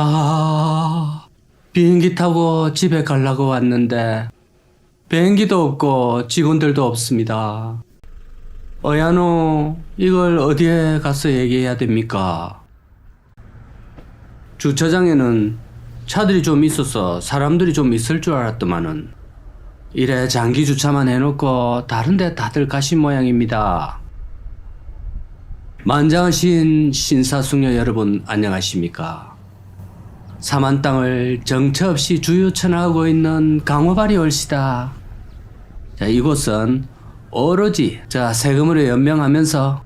아, 비행기 타고 집에 가려고 왔는데 비행기도 없고 직원들도 없습니다. 어야노, 이걸 어디에 가서 얘기해야 됩니까? 주차장에는 차들이 좀 있어서 사람들이 좀 있을 줄 알았더만은 이래 장기 주차만 해놓고 다른데 다들 가신 모양입니다. 만장하신 신사숙녀 여러분 안녕하십니까? 사만 땅을 정처 없이 주유천하고 있는 강호발이 올시다. 자, 이곳은 오로지 자 세금으로 연명하면서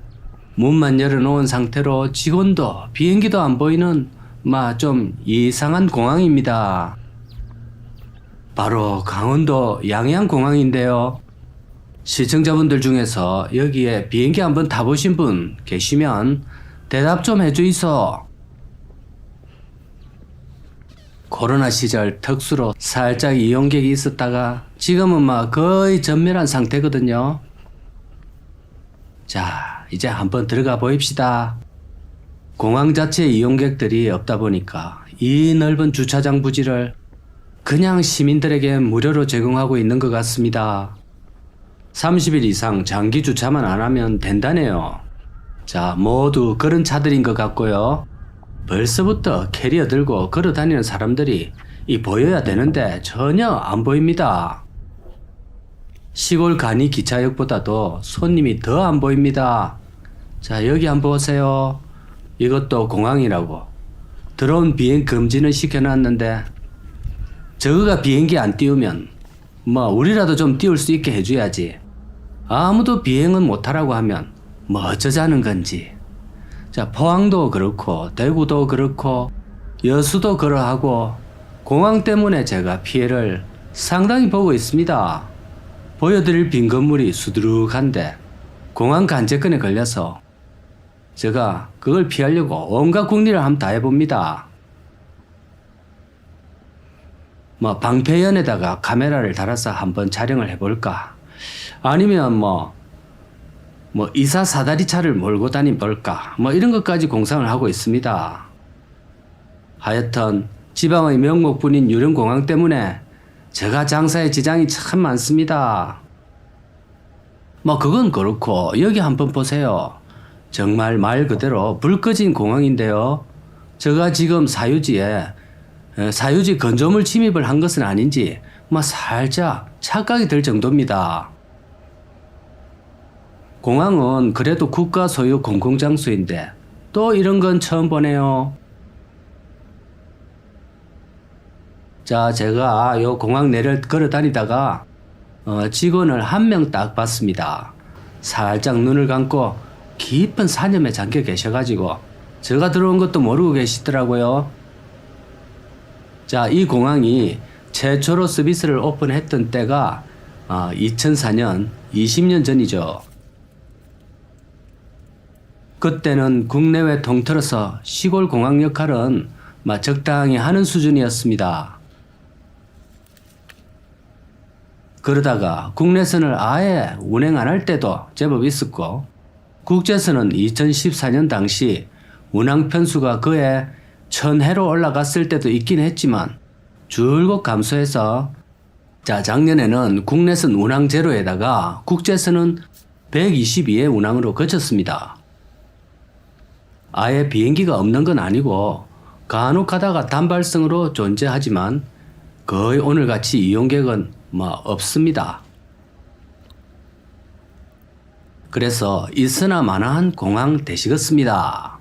문만 열어놓은 상태로 직원도 비행기도 안 보이는 마 좀 이상한 공항입니다. 바로 강원도 양양공항인데요. 시청자분들 중에서 여기에 비행기 한번 타보신 분 계시면 대답 좀 해주이소. 코로나 시절 특수로 살짝 이용객이 있었다가 지금은 막 거의 전멸한 상태거든요. 자, 이제 한번 들어가 보입시다. 공항 자체 이용객들이 없다 보니까 이 넓은 주차장 부지를 그냥 시민들에게 무료로 제공하고 있는 것 같습니다. 30일 이상 장기 주차만 안 하면 된다네요. 자, 모두 그런 차들인 것 같고요. 벌써부터 캐리어 들고 걸어 다니는 사람들이 이 보여야 되는데 전혀 안 보입니다. 시골 간이 기차역보다도 손님이 더 안 보입니다. 자, 여기 한번 보세요. 이것도 공항이라고. 드론 비행 금지는 시켜놨는데 저거가 비행기 안 띄우면 뭐 우리라도 좀 띄울 수 있게 해줘야지. 아무도 비행은 못하라고 하면 뭐 어쩌자는 건지. 자 포항도 그렇고 대구도 그렇고 여수도 그러하고 공항 때문에 제가 피해를 상당히 보고 있습니다. 보여드릴 빈 건물이 수두룩한데 공항 간제권에 걸려서 제가 그걸 피하려고 온갖 국리를 한번 다 해봅니다. 뭐 방패연에다가 카메라를 달아서 한번 촬영을 해볼까? 아니면 뭐, 뭐 이사 사다리 차를 몰고 다니 볼까? 뭐 이런 것까지 공상을 하고 있습니다. 하여튼 지방의 명목분인 유령공항 때문에 제가 장사에 지장이 참 많습니다. 뭐 그건 그렇고 여기 한번 보세요. 정말 말 그대로 불 꺼진 공항인데요. 제가 지금 사유지에 에, 사유지 건조물 침입을 한 것은 아닌지 뭐 살짝 착각이 들 정도입니다. 공항은 그래도 국가 소유 공공장소인데 또 이런 건 처음 보네요. 자, 제가 요 공항 내를 걸어 다니다가 어, 직원을 한 명 딱 봤습니다. 살짝 눈을 감고 깊은 사념에 잠겨 계셔가지고 제가 들어온 것도 모르고 계시더라고요. 자, 이 공항이 최초로 서비스를 오픈했던 때가 어, 2004년 20년 전이죠. 그때는 국내외 통틀어서 시골 공항 역할은 마 적당히 하는 수준이었습니다. 그러다가 국내선을 아예 운행 안 할 때도 제법 있었고 국제선은 2014년 당시 운항 편수가 그에 천회로 올라갔을 때도 있긴 했지만 줄곧 감소해서 자 작년에는 국내선 운항 제로에다가 국제선은 122의 운항으로 거쳤습니다. 아예 비행기가 없는 건 아니고 간혹 하다가 단발성으로 존재하지만 거의 오늘같이 이용객은 뭐 없습니다. 그래서 있으나 마나한 공항 되시겠습니다.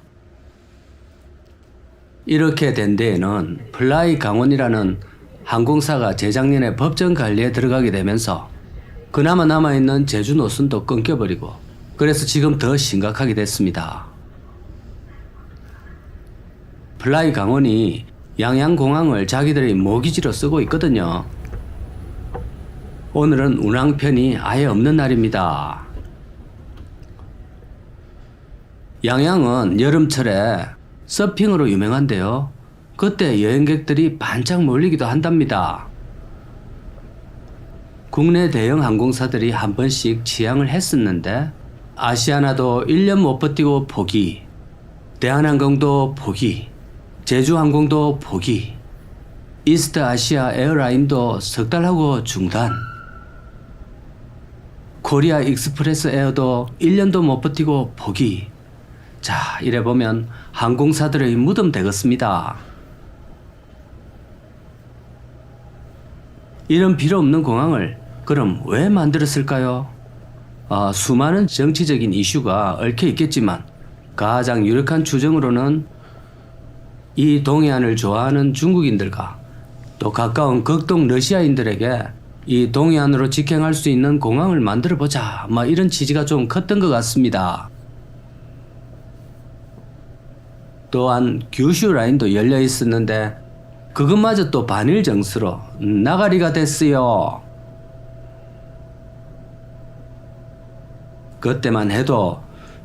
이렇게 된 데에는 플라이 강원이라는 항공사가 재작년에 법정 관리에 들어가게 되면서 그나마 남아있는 제주 노선도 끊겨버리고 그래서 지금 더 심각하게 됐습니다. 플라이 강원이 양양공항을 자기들의 모기지로 쓰고 있거든요. 오늘은 운항편이 아예 없는 날입니다. 양양은 여름철에 서핑으로 유명한데요. 그때 여행객들이 반짝 몰리기도 한답니다. 국내 대형 항공사들이 한 번씩 취항을 했었는데 아시아나도 1년 못 버티고 포기, 대한항공도 포기, 제주항공도 포기. 이스트 아시아 에어라인도 석 달하고 중단. 코리아 익스프레스 에어도 1년도 못 버티고 포기. 자, 이래 보면 항공사들의 무덤 되겠습니다. 이런 필요 없는 공항을 그럼 왜 만들었을까요? 아, 수많은 정치적인 이슈가 얽혀 있겠지만 가장 유력한 추정으로는 이 동해안을 좋아하는 중국인들과 또 가까운 극동 러시아인들에게 이 동해안으로 직행할 수 있는 공항을 만들어 보자. 막 이런 취지가 좀 컸던 것 같습니다. 또한 규슈 라인도 열려 있었는데 그것마저 또 반일 정수로 나가리가 됐어요. 그때만 해도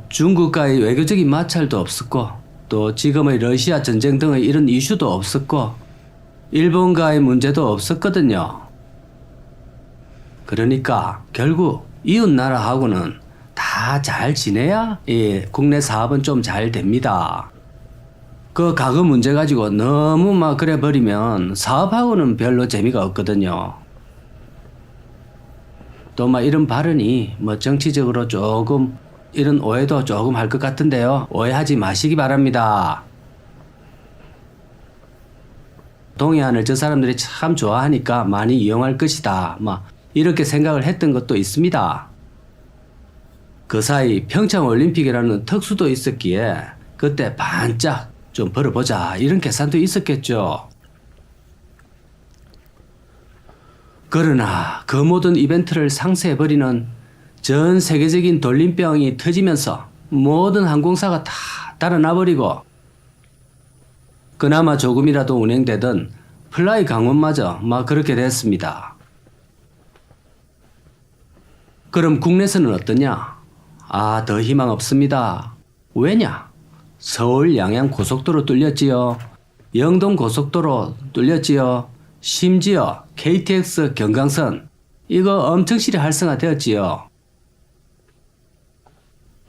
중국과의 외교적인 마찰도 없었고 또 지금의 러시아 전쟁 등의 이런 이슈도 없었고 일본과의 문제도 없었거든요. 그러니까 결국 이웃 나라하고는 다 잘 지내야 이 국내 사업은 좀 잘 됩니다. 그 과거 문제 가지고 너무 막 그래 버리면 사업하고는 별로 재미가 없거든요. 또 막 이런 발언이 뭐 정치적으로 조금 이런 오해도 조금 할 것 같은데요. 오해하지 마시기 바랍니다. 동해안을 저 사람들이 참 좋아하니까 많이 이용할 것이다. 막 이렇게 생각을 했던 것도 있습니다. 그 사이 평창 올림픽이라는 특수도 있었기에 그때 반짝 좀 벌어보자 이런 계산도 있었겠죠. 그러나 그 모든 이벤트를 상쇄해버리는 전 세계적인 돌림병이 터지면서 모든 항공사가 다 달아나버리고 그나마 조금이라도 운행되던 플라이 강원마저 막 그렇게 됐습니다. 그럼 국내에서는 어떠냐? 아, 더 희망 없습니다. 왜냐? 서울 양양 고속도로 뚫렸지요. 영동 고속도로 뚫렸지요. 심지어 KTX 경강선 이거 엄청 실이 활성화되었지요.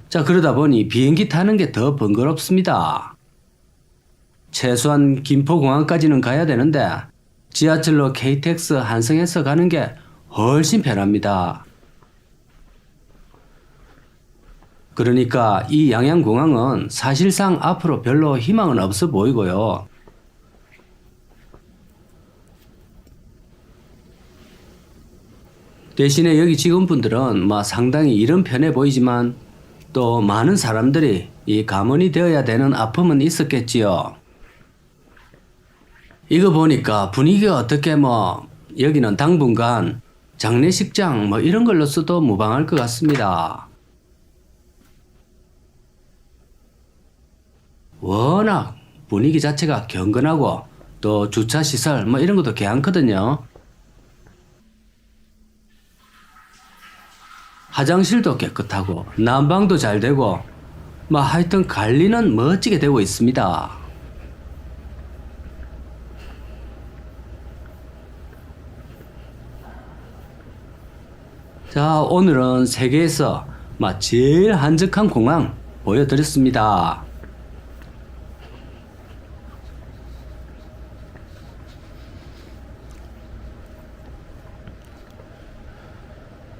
자, 그러다 보니 비행기 타는 게 더 번거롭습니다. 최소한 김포공항까지는 가야 되는데 지하철로 KTX 한성에서 가는 게 훨씬 편합니다. 그러니까 이 양양공항은 사실상 앞으로 별로 희망은 없어 보이고요. 대신에 여기 직원분들은 뭐 상당히 이런 편해 보이지만 또 많은 사람들이 이 감원이 되어야 되는 아픔은 있었겠지요. 이거 보니까 분위기가 어떻게 뭐 여기는 당분간 장례식장 뭐 이런 걸로 써도 무방할 것 같습니다. 워낙 분위기 자체가 경건하고 또 주차 시설 뭐 이런 것도 괜찮거든요. 화장실도 깨끗하고 난방도 잘 되고 뭐 하여튼 관리는 멋지게 되고 있습니다. 자, 오늘은 세계에서 막 제일 한적한 공항 보여드렸습니다.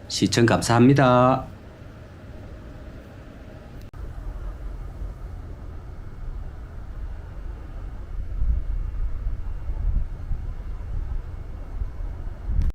시청 감사합니다.